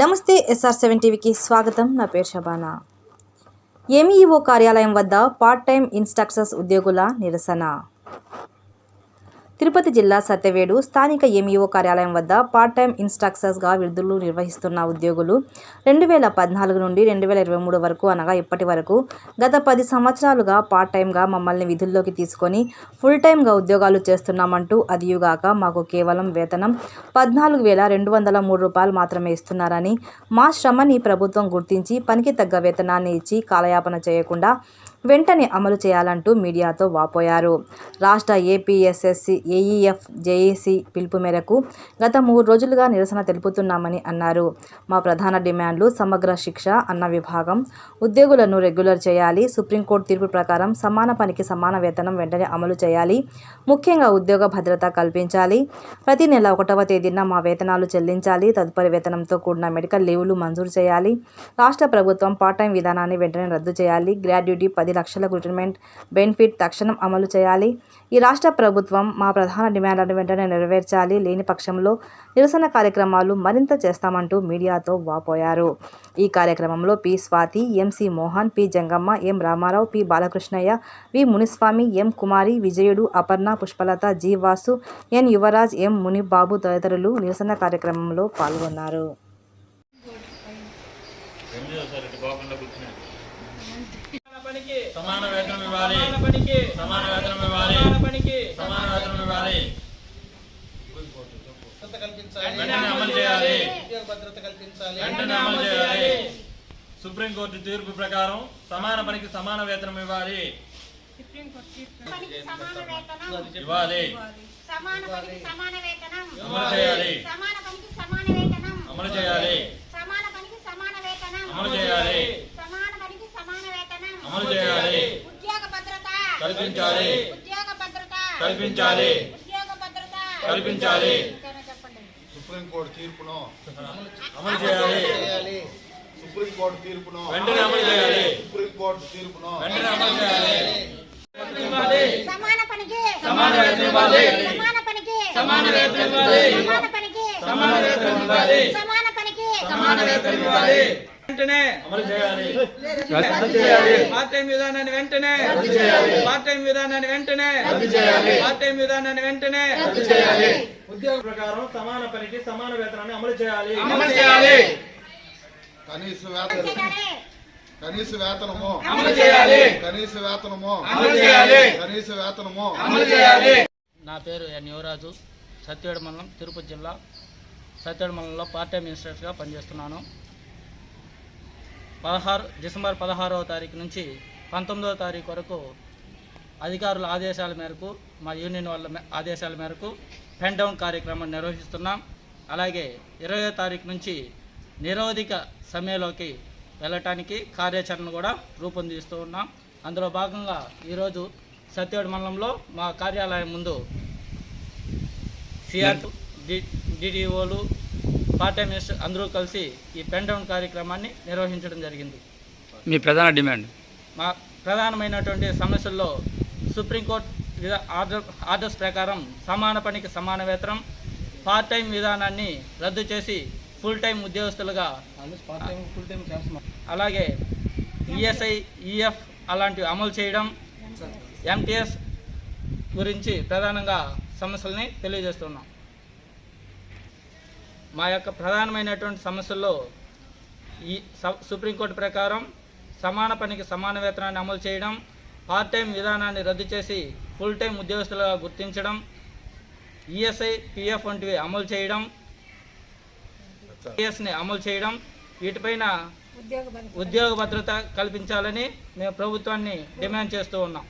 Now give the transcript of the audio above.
నమస్తే SR seven టీవీకి స్వాగతం. నా పేరు షబానా. ఎంఈఓ కార్యాలయం వద్ద పార్ట్ టైం ఇన్స్ట్రక్టర్స్ ఉద్యోగుల నిరసన. తిరుపతి జిల్లా సత్యవేడు స్థానిక ఎంఈఓ కార్యాలయం వద్ద పార్ట్ టైం ఇన్స్ట్రక్టర్స్గా విడుదలు నిర్వహిస్తున్న ఉద్యోగులు రెండు వేల పద్నాలుగు నుండి రెండు వేల ఇరవై మూడు వరకు అనగా ఇప్పటి వరకు గత పది సంవత్సరాలుగా పార్ట్ టైంగా మమ్మల్ని విధుల్లోకి తీసుకొని ఫుల్ టైంగా ఉద్యోగాలు చేస్తున్నామంటూ అదియుగాక మాకు కేవలం వేతనం పద్నాలుగు వేల రెండు వందల మూడు రూపాయలు మాత్రమే ఇస్తున్నారని మా శ్రమని ప్రభుత్వం గుర్తించి పనికి తగ్గ వేతనాన్ని ఇచ్చి కాలయాపన చేయకుండా వెంటనే అమలు చేయాలంటూ మీడియాతో వాపోయారు. రాష్ట్ర ఏపీఎస్ఎస్సి ఏఈఎఫ్ జేఏసీ పిలుపు మేరకు గత మూడు రోజులుగా నిరసన తెలుపుతున్నామని అన్నారు. మా ప్రధాన డిమాండ్లు సమగ్ర శిక్ష అన్న విభాగం ఉద్యోగులను రెగ్యులర్ చేయాలి సుప్రీంకోర్టు తీర్పు ప్రకారం సమాన పనికి సమాన వేతనం వెంటనే అమలు చేయాలి ముఖ్యంగా ఉద్యోగ భద్రత కల్పించాలి ప్రతి నెల ఒకటవ తేదీన మా వేతనాలు చెల్లించాలి తదుపరి వేతనంతో కూడిన మెడికల్ లీవులు మంజూరు చేయాలి రాష్ట్ర ప్రభుత్వం పార్ట్ టైం విధానాన్ని వెంటనే రద్దు చేయాలి గ్రాడ్యుటీ పది లక్షలకు రిటైర్మెంట్ బెనిఫిట్ తక్షణం అమలు చేయాలి ఈ రాష్ట్ర ప్రభుత్వం మా ప్రధాన డిమాండ్లను వెంటనే నెరవేర్చాలి. లేని పక్షంలో నిరసన కార్యక్రమాలు మరింత చేస్తామంటూ మీడియాతో వాపోయారు. ఈ కార్యక్రమంలో P Swathi M C Mohan P Jangamma M Ramarao P Balakrishnaiah V Muniswamy M Kumari Vijayudu Aparna Pushpalatha Jeevasu N Yuvaraj M Munibabu తదితరులు నిరసన కార్యక్రమంలో పాల్గొన్నారు పనికి సమాన వేతనం ఇవ్వాలి. సమాన పనికి సమాన వేతనం ఇవ్వాలి. సమాన వేతనం ఇవ్వాలి. భద్రత కల్పించాలి. వెంటనే అమలు చేయాలి. ఉద్యోగ భద్రత కల్పించాలి. వెంటనే అమలు చేయాలి. సుప్రీంకోర్టు తీర్పు ప్రకారం సమాన పనికి సమాన వేతనం ఇవ్వాలి. పనికి సమాన వేతనం ఇవ్వాలి. సమాన పనికి సమాన వేతనం. అమలు చేయాలి. సమాన పనికి సమాన వేతనం. అమలు చేయాలి సమాన పనికి సమాన వేతనం అమలు చేయాలి సమాన పనికి సమాన వేతనం అమలు చేయాలి ఉద్యోగ భద్రత కల్పించాలి. ఉద్యోగ భద్రత. కల్పించాలి. ఉద్యోగ భద్రత. కల్పించాలి. సుప్రీంకోర్టు తీర్పును అమలు చేయాలి. చేయాలి. సుప్రీంకోర్టు తీర్పును వెంటనే అమలు చేయాలి. సుప్రీంకోర్టు తీర్పును వెంటనే అమలు చేయాలి. సమాన పనికి. సమాన వేతనం ఇవ్వాలి. సమాన పనికి. సమాన వేతనం ఇవ్వాలి. సమాన పనికి. సమాన వేతనం ఇవ్వాలి. సమాన పనికి. సమాన వేతనం ఇవ్వాలి. వెంటనే అమలు చేయాలి. పార్ట్ టైం విధానాన్ని వెంటనే పార్ట్ టైం విధానాన్ని వెంటనే చేయాలి. పార్ట్ టైం విధానాన్ని వెంటనే చేయాలి. ఉద్యోగ ప్రకారం సమాన పనికి సమాన వేతనాన్ని అమలు చేయాలి. అమలు చేయాలి. కనీస వేతనం. కనీస వేతనము. అమలు చేయాలి. కనీస వేతనము. అమలు చేయాలి. కనీస వేతనము. అమలు చేయాలి. నా పేరు ఎన్ యువరాజు. సత్యవేడు మండలం తిరుపతి జిల్లా. సత్యవేడు మండలంలో పార్ట్ టైం ఇన్స్ట్రక్టర్గా పనిచేస్తున్నాను. పదహారు డిసెంబర్ పదహారవ తారీఖు నుంచి పంతొమ్మిదవ తారీఖు వరకు అధికారుల ఆదేశాల మేరకు మా యూనియన్ వాళ్ళ ఆదేశాల మేరకు పెన్ డౌన్ కార్యక్రమం నిర్వహిస్తున్నాం. అలాగే ఇరవై తారీఖు నుంచి నిరోధిక సమ్మెలోకి వెళ్ళటానికి కార్యాచరణ కూడా రూపొందిస్తూ ఉన్నాం. అందులో భాగంగా ఈరోజు సత్యవేడు మండలంలో మా కార్యాలయం ముందు సిఆర్ డిడిఓలు పార్ట్ టైం మినిస్టర్ అందరూ కలిసి ఈ పెన్ డౌన్ కార్యక్రమాన్ని నిర్వహించడం జరిగింది. మీ ప్రధాన డిమాండ్? మా ప్రధానమైనటువంటి సమస్యల్లో సుప్రీంకోర్టు విధా ఆర్డర్ ఆర్డర్స్ ప్రకారం సమాన పనికి సమాన వేతనం పార్ట్ టైం విధానాన్ని రద్దు చేసి ఫుల్ టైం ఉద్యోగస్తులుగా ఫుల్ టైం చేస్తున్నాం. అలాగే ఈఎస్ఐ ఈఎఫ్ అలాంటివి అమలు చేయడం ఎంటీఎస్ గురించి ప్రధానంగా సమస్యల్ని తెలియజేస్తున్నాం. మా యొక్క ప్రధానమైనటువంటి సమస్యల్లో ఈ సుప్రీంకోర్టు ప్రకారం సమాన పనికి సమాన వేతనాన్ని అమలు చేయడం పార్ట్ టైం విధానాన్ని రద్దు చేసి ఫుల్ టైం ఉద్యోగస్తులుగా గుర్తించడం ఈఎస్ఐ పిఎఫ్ వంటివి అమలు చేయడం ని అమలు చేయడం వీటిపైన ఉద్యోగ భద్రత కల్పించాలని మేము ప్రభుత్వాన్ని డిమాండ్ చేస్తూ ఉన్నాం.